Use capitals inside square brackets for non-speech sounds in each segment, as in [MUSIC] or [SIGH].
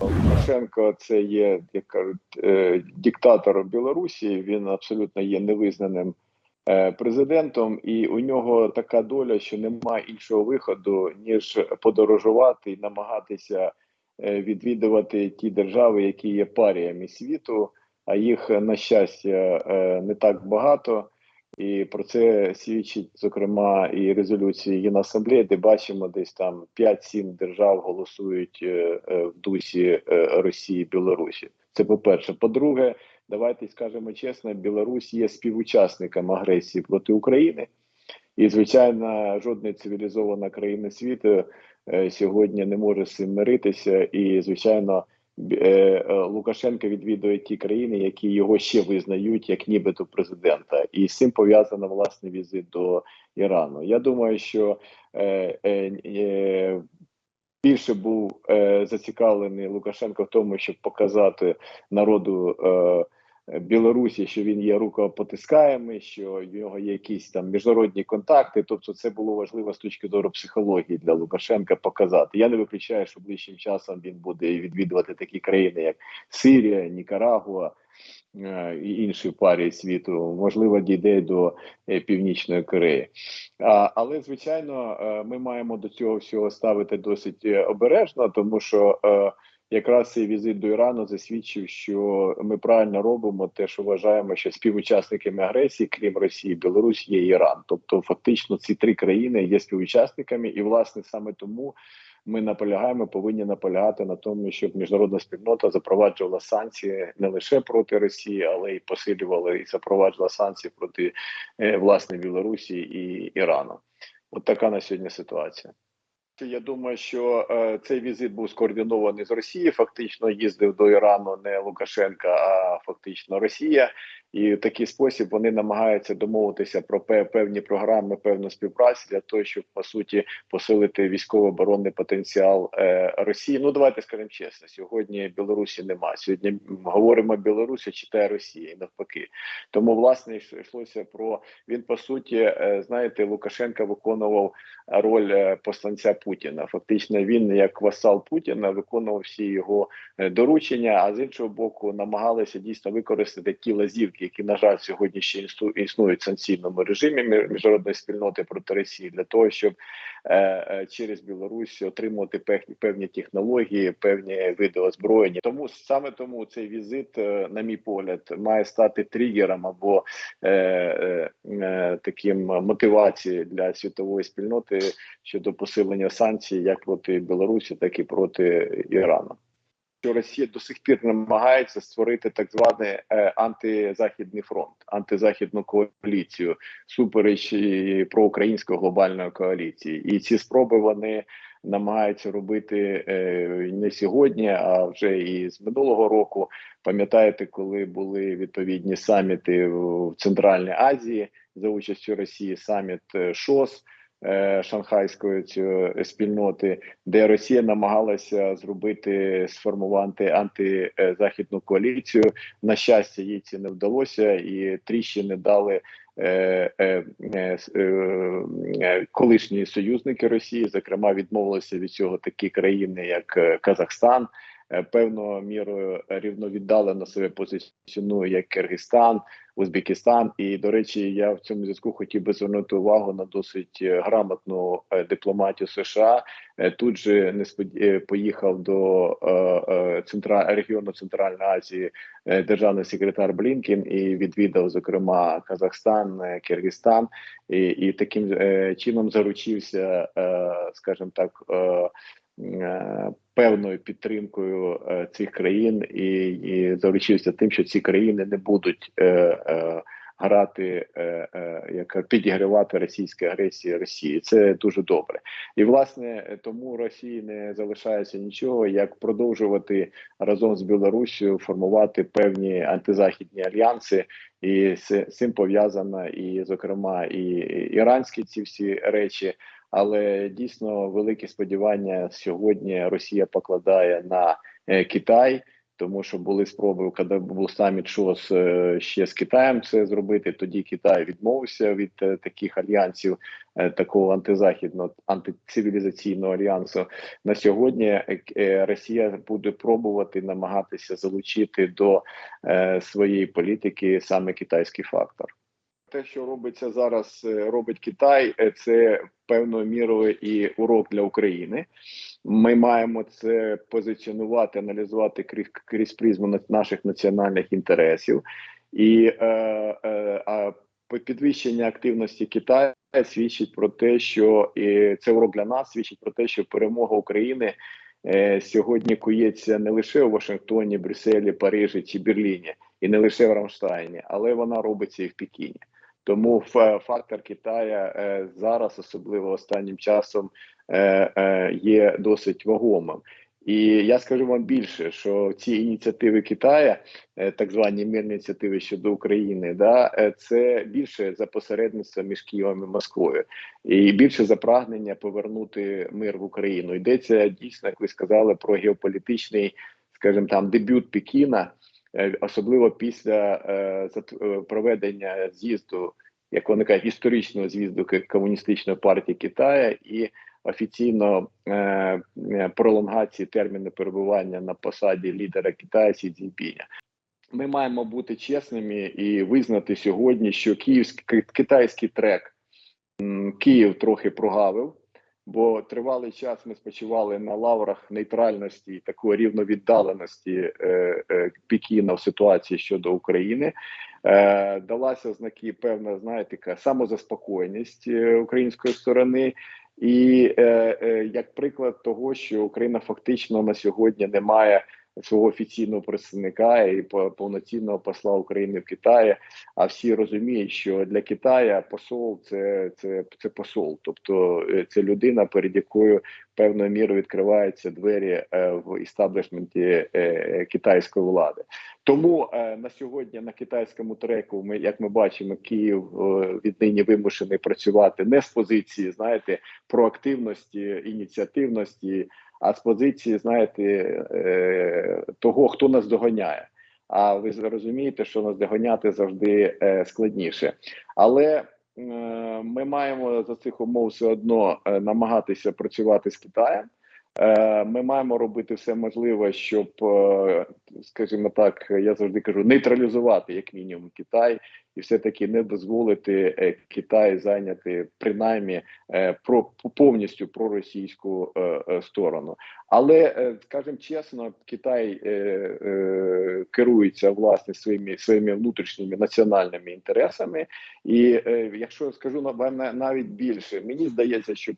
Лукашенко це є, як кажуть, е, диктатором Білорусі. Він абсолютно є невизнаним е, президентом, і у нього така доля, що немає іншого виходу ніж подорожувати і намагатися е, відвідувати ті держави, які є паріями світу. А їх на щастя не так багато. І про це свідчить зокрема і резолюції Генасамблеї, де бачимо, десь там 5-7 держав голосують е, е, в дусі е, Росії Білорусі. Це по-перше. По-друге, давайте скажемо чесно, Білорусь є співучасником агресії проти України, і звичайно, жодна цивілізована країна світу сьогодні не може з цим миритися. І звичайно, Лукашенко відвідує ті країни, які його ще визнають як нібито президента, і з цим пов'язано власне візит до Ірану. Я думаю, що е, е, е, більше був е, зацікавлений Лукашенко в тому, щоб показати народу. Е, Білорусі, що він є рукопотискаємий, що в нього є якісь там міжнародні контакти. Тобто, це було важливо з точки зору психології для Лукашенка показати. Я не виключаю, що ближчим часом він буде відвідувати такі країни, як Сирія, Нікарагуа е, і інші парі світу. Можливо, дійде до е, Північної Кореї. А, але звичайно, е, ми маємо до цього всього ставити досить обережно, тому що. Якраз цей візит до Ірану засвідчив, що ми правильно робимо те, що вважаємо, що співучасниками агресії, крім Росії, Білорусь є Іран. Тобто, фактично, ці три країни є співучасниками, і власне саме тому ми наполягаємо, повинні наполягати на тому, щоб міжнародна спільнота запроваджувала санкції не лише проти Росії, але й посилювала і запроваджувала санкції проти е, власне Білорусі і Ірану. От така на сьогодні ситуація. Я думаю, що е, цей візит був скоординований з Росії. Фактично їздив до Ірану не Лукашенка, а фактично Росія. І в такий спосіб вони намагаються домовитися про певні програми, певну співпрацю для того, щоб по суті посилити військово-оборонний потенціал е, Росії. Ну давайте скажемо чесно. Сьогодні Білорусі немає. Сьогодні говоримо Білорусі, читає Росія і навпаки. Тому власне йшлося про він по суті, е, знаєте, Лукашенка виконував роль е, посланця Путіна. Фактично, він як васал Путіна виконував всі його е, доручення. А з іншого боку, намагалися дійсно використати ті лазівки, які на жаль сьогодні ще існують в санкційному режимі мі- міжнародної спільноти проти Росії для того, щоб е, е, через Білорусь отримувати певні певні технології, певні види озброєння. Тому саме тому цей візит, е, на мій погляд, має стати тригером або е, е, е, таким мотивації для світової спільноти щодо посилення санкцій як проти Білорусі, так і проти Ірану. Що Росія до сих пір намагається створити так званий е, антизахідний фронт, антизахідну коаліцію, супереч проукраїнської глобальної коаліції, і ці спроби вони намагаються робити е, не сьогодні, а вже і з минулого року. Пам'ятаєте, коли були відповідні саміти в Центральній Азії за участю Росії, саміт е, ШОС Шанхайської цієї спільноти, де Росія намагалася зробити сформувати антизахідну коаліцію. На щастя, їй це не вдалося, і тріщини дали. е, е, е, е, е, Колишні союзники Росії, зокрема, відмовилися від цього такі країни, як е, Казахстан, е, певною мірою рівновіддалено себе позиціонує як Киргизстан, Узбекистан. І до речі, я в цьому зв'язку хотів би звернути увагу на досить е, грамотну е, дипломатію США. Е, Тут же не поїхав до е, е, центра регіону Центральної Азії е, державний секретар Блінкен і відвідав зокрема Казахстан, е, Киргизстан, і, і таким е, чином заручився, е, скажімо так. Певною підтримкою е, цих країн і, і заручився тим, що ці країни не будуть е, е, грати, як підігривати російській агресії Росії. Це дуже добре. І власне тому Росії не залишається нічого, як продовжувати разом з Білоруссю формувати певні антизахідні альянси, і з цим пов'язано і, зокрема, і іранські ці всі речі. Але дійсно великі сподівання сьогодні Росія покладає на е, Китай, тому що були спроби, коли був саміт ШОС е, ще з Китаєм це зробити. Тоді Китай відмовився від е, таких альянсів, такого антизахідного антицивілізаційного альянсу. На сьогодні Росія буде пробувати намагатися залучити до своєї політики саме китайський фактор. Те, що робиться зараз, е, робить Китай, е, це певною мірою і урок для України. Ми маємо це позиціонувати, аналізувати крізь, крізь призму на- наших національних інтересів, і е, е, підвищення активності Китаю свідчить про те, що і це урок для нас свідчить про те, що перемога України е, сьогодні кується не лише у Вашингтоні, Брюсселі, Парижі чи Берліні, і не лише в Рамштайні, але вона робиться і в Пекіні. Тому фактор Китая е, зараз, особливо останнім часом, е, е, є досить вагомим. І я скажу вам більше, що ці ініціативи Китая, так звані мирні ініціативи щодо України, да, це більше за посередництво між Києвом і Москвою, і більше за прагнення повернути мир в Україну. Йдеться дійсно, як ви сказали, про геополітичний, скажімо там, дебют Пекіна, особливо після е, е, проведення з'їзду, як вони кажуть, історичного з'їзду комуністичної партії Китаю і офіційно е, е, пролонгації терміну перебування на посаді лідера Китаю Сі Цзіньпіня. Ми маємо бути чесними і визнати сьогодні, що київський китайський трек Київ трохи прогавив, бо тривалий час ми спочивали на лаврах нейтральності і такої рівновіддаленості е, е, Пекіна в ситуації щодо України. Е, далася ознаки певна, знаєте, самозаспокоєність е, української сторони. І е, е, як приклад того, що Україна фактично на сьогодні не має свого офіційного представника і по- повноцінного посла України в Китаї, а всі розуміють, що для Китая посол це, це, це посол, тобто е, це людина, перед якою певною мірою відкриваються двері е, в істаблішменті е, китайської влади. Тому е, на сьогодні на китайському треку, ми як ми бачимо, Київ е, віднині вимушений працювати не з позиції, знаєте, проактивності, ініціативності, а з позиції, знаєте, е, того, хто нас доганяє. А ви розумієте, що нас доганяти завжди е, складніше. Але е, ми маємо за цих умов все одно е, намагатися працювати з Китаєм. Е, Ми маємо робити все можливе, щоб, е, скажімо так, я завжди кажу, нейтралізувати як мінімум Китай і все таки не дозволити е, Китай зайняти принаймні про повністю проросійську сторону. Але скажімо чесно, Китай керується власне своїми своїми внутрішніми національними інтересами, і якщо скажу напевне навіть більше, мені здається, що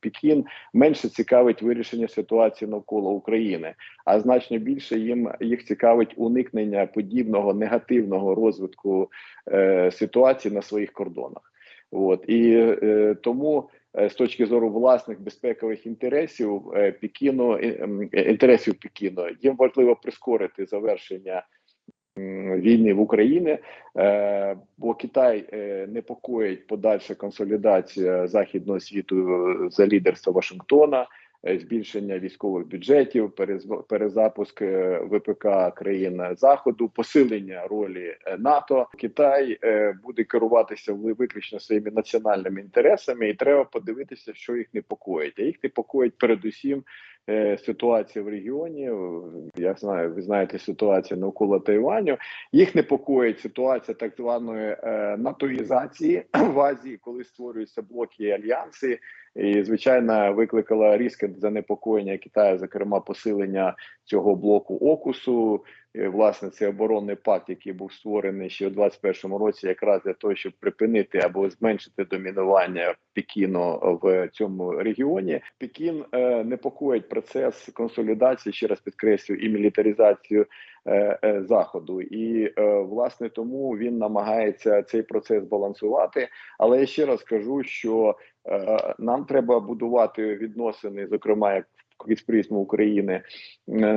Пекін менше цікавить вирішення ситуації навколо України, а значно більше їм їх цікавить уникнення подібного негативного розвитку е, ситуації на своїх кордонах. От і е, тому е, з точки зору власних безпекових інтересів е, Пекіну е, інтересів Пекіну їм важливо прискорити завершення війни в Україні, е, бо Китай е, непокоїть подальша консолідація західного світу е, за лідерства Вашингтона. Збільшення військових бюджетів, перезапуск ВПК країн заходу, посилення ролі НАТО. Китай буде керуватися ви- виключно своїми національними інтересами, і треба подивитися, що їх непокоїть. А їх непокоїть передусім ситуація в регіоні. Я знаю, ви знаєте ситуацію навколо Тайваню. Їх непокоїть ситуація так званої натовізації натоїзації [CLEARS THROAT] в Азії, коли створюються блоки і альянси. І звичайно викликала різке занепокоєння Китаю, зокрема посилення цього блоку окусу. Е, Власне, це оборонний пакт, який був створений ще у 21-му році, якраз для того, щоб припинити або зменшити домінування Пекіну в цьому регіоні. Пекін е, непокоїть процес консолідації, ще раз підкреслю, і мілітаризацію заходу. І е, власне тому він намагається цей процес балансувати. Але я ще раз кажу, що е, нам треба будувати відносини, зокрема як крізь призму України е,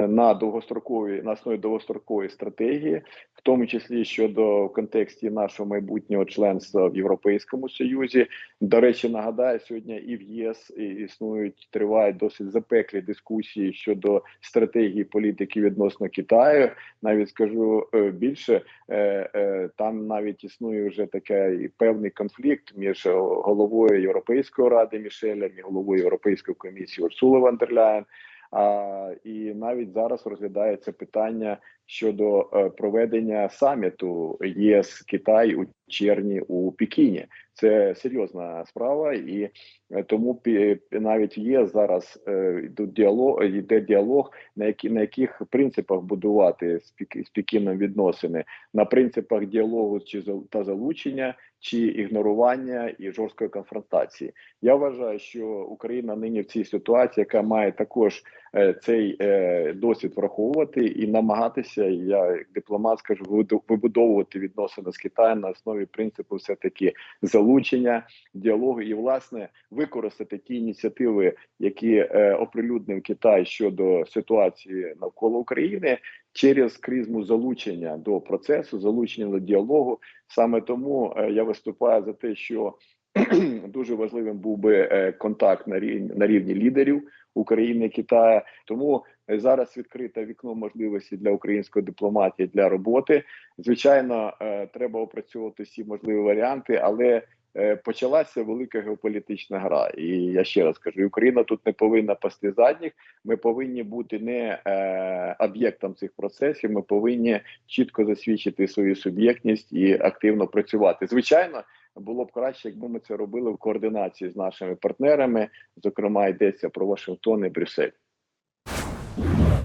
на довгострокові на основі довгострокової стратегії, в тому числі щодо в контексті нашого майбутнього членства в Європейському Союзі. До речі, нагадаю, сьогодні і в ЄС існують тривають досить запеклі дискусії щодо стратегії політики відносно Китаю. Навіть скажу е, більше, е, там навіть існує вже такий певний конфлікт між головою Європейської ради Мішелем і головою Європейської комісії Урсули Ван А і навіть зараз розглядається питання щодо е, проведення саміту ЄС Китай у червні у Пекіні. Це серйозна справа, і е, тому навіть є зараз е, діалог, йде діалог, на які на яких принципах будувати з Пекіном відносини на принципах діалогу чи та залучення, чи ігнорування і жорсткої конфронтації. Я вважаю, що Україна нині в цій ситуації, яка має також цей е, досвід враховувати і намагатися, я як дипломат скажу, вибудовувати відносини з Китаєм на основі принципу все таки залучення діалогу і власне використати ті ініціативи, які е, оприлюднив Китай щодо ситуації навколо України. Через кризму залучення до процесу, залучення до діалогу, саме тому е, я виступаю за те, що [CLEARS THROAT] дуже важливим був би е, контакт на рівні на рівні лідерів України Китаю. Тому е, зараз відкрите вікно можливості для української дипломатії для роботи. Звичайно, е, треба опрацьовувати всі можливі варіанти, але е, почалася велика геополітична гра. І я ще раз кажу: Україна тут не повинна пасти задніх. Ми повинні бути не об'єктом цих процесів. Ми повинні чітко засвідчити свою суб'єктність і активно працювати. Звичайно. Було б краще, якби ми це робили в координації з нашими партнерами. Зокрема, йдеться про Вашингтон і Брюссель.